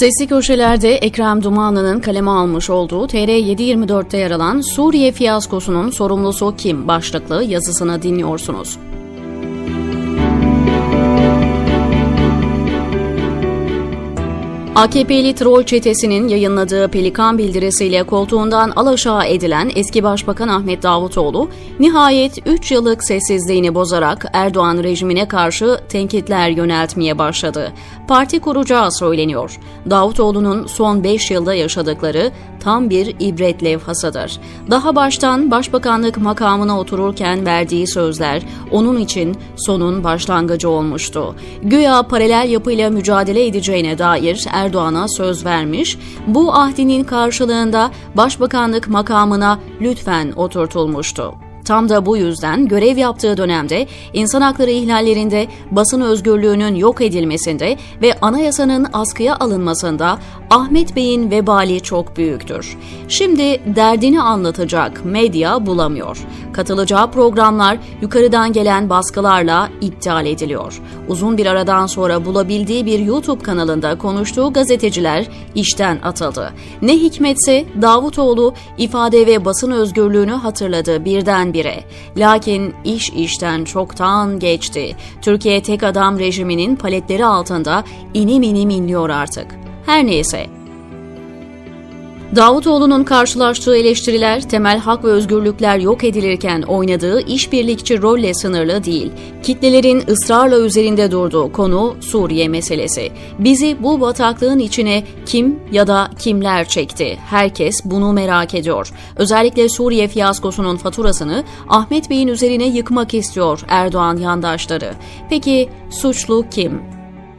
Sesli köşelerde Ekrem Dumanlı'nın kaleme almış olduğu TR724'te yer alan Suriye fiyaskosunun sorumlusu kim başlıklı yazısını dinliyorsunuz. AKP'li troll çetesinin yayınladığı Pelikan bildirisiyle koltuğundan alaşağı edilen eski Başbakan Ahmet Davutoğlu, nihayet 3 yıllık sessizliğini bozarak Erdoğan rejimine karşı tenkitler yöneltmeye başladı. Parti kuracağı söyleniyor. Davutoğlu'nun son 5 yılda yaşadıkları tam bir ibret levhasıdır. Daha baştan başbakanlık makamına otururken verdiği sözler onun için sonun başlangıcı olmuştu. Güya paralel yapıyla mücadele edeceğine dair Erdoğan'a söz vermiş, bu ahdinin karşılığında başbakanlık makamına lütfen oturtulmuştu. Tam da bu yüzden görev yaptığı dönemde insan hakları ihlallerinde, basın özgürlüğünün yok edilmesinde ve anayasanın askıya alınmasında Ahmet Bey'in vebali çok büyüktür. Şimdi derdini anlatacak medya bulamıyor. Katılacağı programlar yukarıdan gelen baskılarla iptal ediliyor. Uzun bir aradan sonra bulabildiği bir YouTube kanalında konuştuğu gazeteciler işten atıldı. Ne hikmetse Davutoğlu ifade ve basın özgürlüğünü hatırladı birden bire. Lakin iş işten çoktan geçti. Türkiye tek adam rejiminin paletleri altında inim inim inliyor artık. Her neyse Davutoğlu'nun karşılaştığı eleştiriler temel hak ve özgürlükler yok edilirken oynadığı işbirlikçi rolle sınırlı değil. Kitlelerin ısrarla üzerinde durduğu konu Suriye meselesi. Bizi bu bataklığın içine kim ya da kimler çekti? Herkes bunu merak ediyor. Özellikle Suriye fiyaskosunun faturasını Ahmet Bey'in üzerine yıkmak istiyor Erdoğan yandaşları. Peki suçlu kim?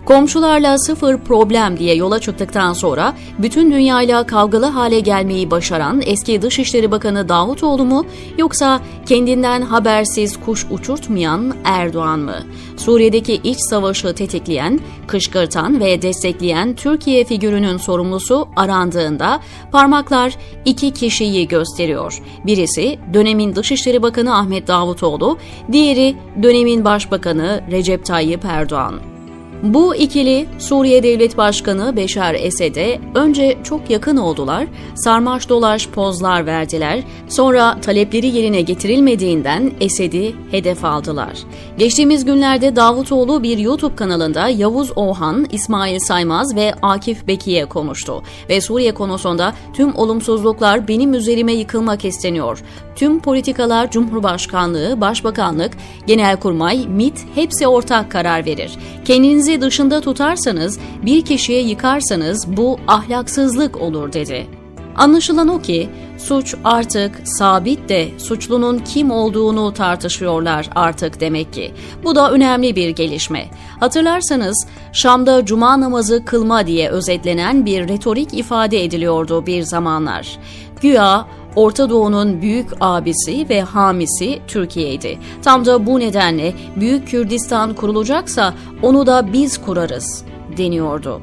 Komşularla sıfır problem diye yola çıktıktan sonra bütün dünyayla kavgalı hale gelmeyi başaran eski Dışişleri Bakanı Davutoğlu mu yoksa kendinden habersiz kuş uçurtmayan Erdoğan mı? Suriye'deki iç savaşı tetikleyen, kışkırtan ve destekleyen Türkiye figürünün sorumlusu arandığında parmaklar iki kişiyi gösteriyor. Birisi dönemin Dışişleri Bakanı Ahmet Davutoğlu, diğeri dönemin Başbakanı Recep Tayyip Erdoğan. Bu ikili Suriye Devlet Başkanı Beşar Esed'e önce çok yakın oldular, sarmaş dolaş pozlar verdiler, sonra talepleri yerine getirilmediğinden Esed'i hedef aldılar. Geçtiğimiz günlerde Davutoğlu bir YouTube kanalında Yavuz Ohan, İsmail Saymaz ve Akif Beki'ye konuştu ve Suriye konusunda tüm olumsuzluklar benim üzerime yıkılmak isteniyor. Tüm politikalar Cumhurbaşkanlığı, Başbakanlık, Genelkurmay, MİT hepsi ortak karar verir. Kendinizi kendinizi dışında tutarsanız, bir kişiye yıkarsanız bu ahlaksızlık olur dedi. Anlaşılan o ki suç artık sabit de suçlunun kim olduğunu tartışıyorlar artık demek ki. Bu da önemli bir gelişme. Hatırlarsanız Şam'da cuma namazı kılma diye özetlenen bir retorik ifade ediliyordu bir zamanlar. Güya Orta Doğu'nun büyük abisi ve hamisi Türkiye'ydi. Tam da bu nedenle Büyük Kürdistan kurulacaksa onu da biz kurarız deniyordu.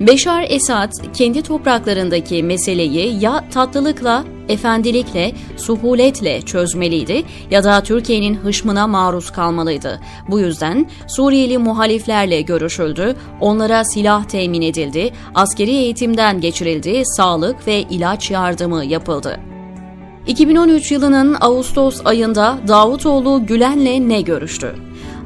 Beşar Esad kendi topraklarındaki meseleyi ya tatlılıkla, efendilikle, suhuletle çözmeliydi ya da Türkiye'nin hışmına maruz kalmalıydı. Bu yüzden Suriyeli muhaliflerle görüşüldü, onlara silah temin edildi, askeri eğitimden geçirildi, sağlık ve ilaç yardımı yapıldı. 2013 yılının Ağustos ayında Davutoğlu Gülen'le ne görüştü?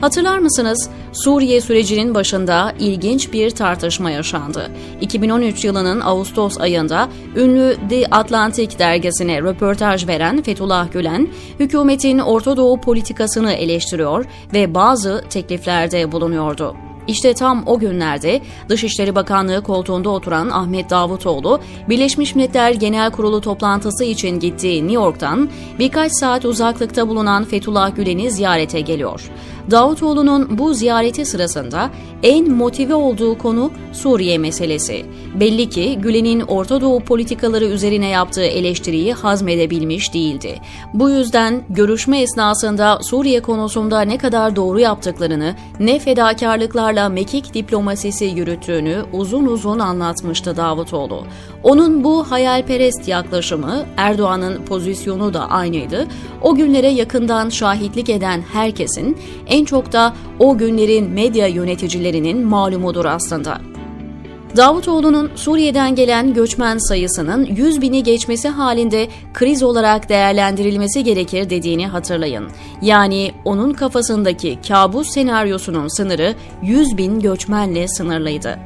Hatırlar mısınız? Suriye sürecinin başında ilginç bir tartışma yaşandı. 2013 yılının Ağustos ayında ünlü The Atlantic dergisine röportaj veren Fethullah Gülen, hükümetin Orta Doğu politikasını eleştiriyor ve bazı tekliflerde bulunuyordu. İşte tam o günlerde Dışişleri Bakanlığı koltuğunda oturan Ahmet Davutoğlu, Birleşmiş Milletler Genel Kurulu toplantısı için gittiği New York'tan birkaç saat uzaklıkta bulunan Fethullah Gülen'i ziyarete geliyor. Davutoğlu'nun bu ziyareti sırasında en motive olduğu konu Suriye meselesi. Belli ki Gülen'in Orta Doğu politikaları üzerine yaptığı eleştiriyi hazmedebilmiş değildi. Bu yüzden görüşme esnasında Suriye konusunda ne kadar doğru yaptıklarını, ne fedakarlıklarla mekik diplomasisi yürüttüğünü uzun uzun anlatmıştı Davutoğlu. Onun bu hayalperest yaklaşımı, Erdoğan'ın pozisyonu da aynıydı. O günlere yakından şahitlik eden herkesin en çok da o günlerin medya yöneticilerinin malumudur aslında. Davutoğlu'nun Suriye'den gelen göçmen sayısının 100 bini geçmesi halinde kriz olarak değerlendirilmesi gerekir dediğini hatırlayın. Yani onun kafasındaki kabus senaryosunun sınırı 100 bin göçmenle sınırlıydı.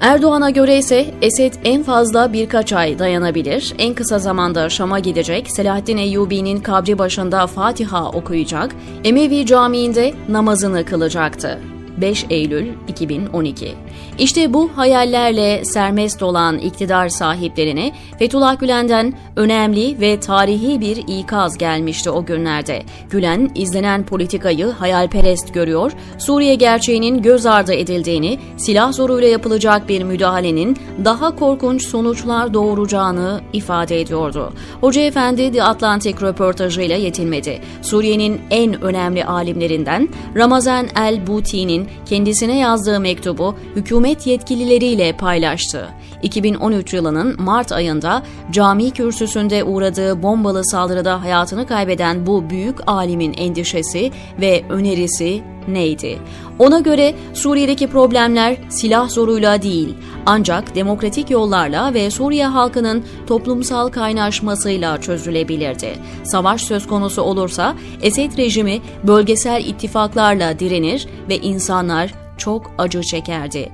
Erdoğan'a göre ise Esed en fazla birkaç ay dayanabilir. En kısa zamanda Şam'a gidecek, Selahaddin Eyyubi'nin kabri başında Fatiha okuyacak, Emevi Camii'nde namazını kılacaktı. 5 Eylül 2012. İşte bu hayallerle sermest olan iktidar sahiplerine Fethullah Gülen'den önemli ve tarihi bir ikaz gelmişti o günlerde. Gülen izlenen politikayı hayalperest görüyor, Suriye gerçeğinin göz ardı edildiğini, silah zoruyla yapılacak bir müdahalenin daha korkunç sonuçlar doğuracağını ifade ediyordu. Hoca Efendi The Atlantic röportajıyla yetinmedi. Suriye'nin en önemli alimlerinden Ramazan el-Buti'nin kendisine yazdığı mektubu hükümet yetkilileriyle paylaştı. 2013 yılının Mart ayında cami kürsüsünde uğradığı bombalı saldırıda hayatını kaybeden bu büyük alimin endişesi ve önerisi neydi? Ona göre Suriye'deki problemler silah zoruyla değil, ancak demokratik yollarla ve Suriye halkının toplumsal kaynaşmasıyla çözülebilirdi. Savaş söz konusu olursa Esed rejimi bölgesel ittifaklarla direnir ve insanlar çok acı çekerdi.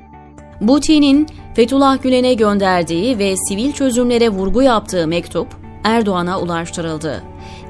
Buti'nin Fethullah Gülen'e gönderdiği ve sivil çözümlere vurgu yaptığı mektup Erdoğan'a ulaştırıldı.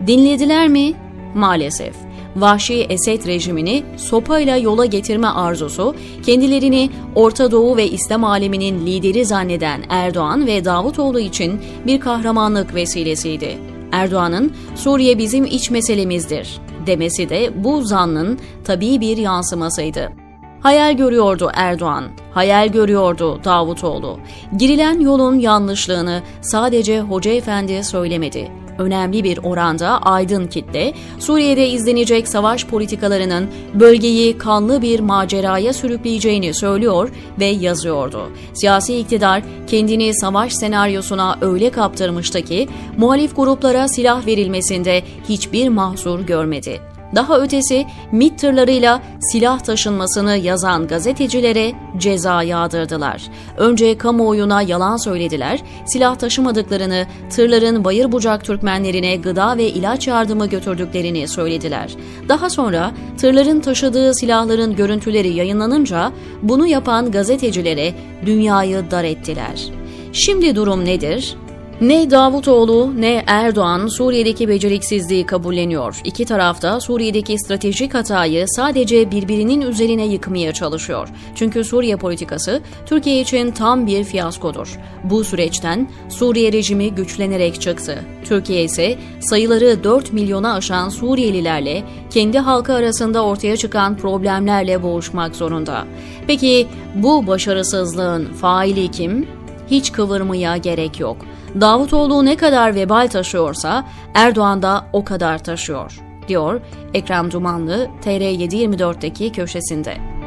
Dinlediler mi? Maalesef. Vahşi Esed rejimini sopayla yola getirme arzusu, kendilerini Orta Doğu ve İslam aleminin lideri zanneden Erdoğan ve Davutoğlu için bir kahramanlık vesilesiydi. Erdoğan'ın Suriye bizim iç meselemizdir demesi de bu zannın tabii bir yansımasıydı. Hayal görüyordu Erdoğan, hayal görüyordu Davutoğlu. Girilen yolun yanlışlığını sadece Hoca Efendi söylemedi. Önemli bir oranda aydın kitle, Suriye'de izlenecek savaş politikalarının bölgeyi kanlı bir maceraya sürükleyeceğini söylüyor ve yazıyordu. Siyasi iktidar kendini savaş senaryosuna öyle kaptırmıştı ki muhalif gruplara silah verilmesinde hiçbir mahsur görmedi. Daha ötesi MİT tırlarıyla silah taşınmasını yazan gazetecilere ceza yağdırdılar. Önce kamuoyuna yalan söylediler, silah taşımadıklarını, tırların bayır bucak Türkmenlerine gıda ve ilaç yardımı götürdüklerini söylediler. Daha sonra tırların taşıdığı silahların görüntüleri yayınlanınca bunu yapan gazetecilere dünyayı dar ettiler. Şimdi durum nedir? Ne Davutoğlu ne Erdoğan Suriye'deki beceriksizliği kabulleniyor. İki tarafta Suriye'deki stratejik hatayı sadece birbirinin üzerine yıkmaya çalışıyor. Çünkü Suriye politikası Türkiye için tam bir fiyaskodur. Bu süreçten Suriye rejimi güçlenerek çıktı. Türkiye ise sayıları 4 milyona aşan Suriyelilerle kendi halkı arasında ortaya çıkan problemlerle boğuşmak zorunda. Peki bu başarısızlığın faili kim? Hiç kıvırmaya gerek yok. Davutoğlu ne kadar vebal taşıyorsa Erdoğan da o kadar taşıyor, diyor Ekrem Dumanlı TR724'deki köşesinde.